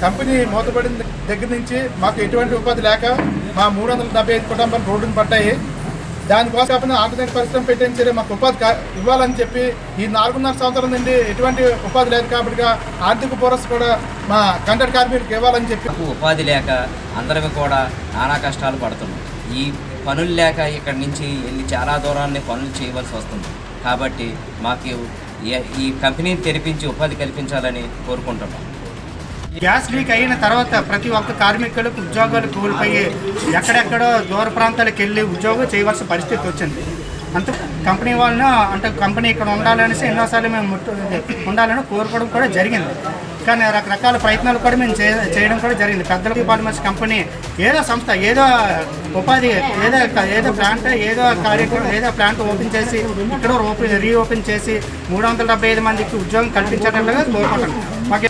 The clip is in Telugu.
కంపెనీ మూతపడిన దగ్గర నుంచి మాకు ఎటువంటి ఉపాధి లేక మా మూడు వందల డెబ్బై ఐదు కుటుంబాలు రోడ్డును పడ్డాయి దానికోసం ఆర్థిక పరిశ్రమ పెట్టిన సరే మాకు ఉపాధి కా- ఇవ్వాలని చెప్పి ఈ నాలుగున్నర సంవత్సరం నుండి ఎటువంటి ఉపాధి లేదు కాబట్టి ఆర్థిక పూరస్ కూడా మా కంటెంట్ కార్మికులకు ఇవ్వాలని చెప్పి ఉపాధి లేక అందరికీ కూడా నానా కష్టాలు పడుతున్నాం. ఈ పనులు లేక ఇక్కడి నుంచి వెళ్ళి చాలా దూరాన్ని పనులు చేయవలసి వస్తుంది. కాబట్టి మాకు ఈ- ఈ కంపెనీని తెరిపించి ఉపాధి కల్పించాలని కోరుకుంటున్నాం. గ్యాస్ లీక్ అయిన తర్వాత ప్రతి ఒక్క కార్మికులకు ఉద్యోగాలు కోల్పోయి ఎక్కడెక్కడో దూర ప్రాంతాలకు వెళ్ళి ఉద్యోగం చేయవలసిన పరిస్థితి వచ్చింది. అంత కంపెనీ వాళ్ళను అంటే కంపెనీ ఇక్కడ ఉండాలనేసి ఎన్నోసార్లు మేము ఉండాలని కోరుకోవడం కూడా జరిగింది. కానీ రకరకాల ప్రయత్నాలు కూడా మేము చే చేయడం కూడా జరిగింది. పెద్దల పాలిమర్స్ కంపెనీ ఏదో సంస్థ ఏదో ఉపాధి ఏదో ఏదో ప్లాంట్ ఏదో కార్యక్రమం ఏదో ప్లాంట్ ఓపెన్ చేసి ఇక్కడ ఓపెన్ రీఓపెన్ చేసి మూడు వందల డెబ్బై ఐదు మందికి ఉద్యోగం కల్పించేటట్లుగా కోరుకుంటున్నాం. మాకు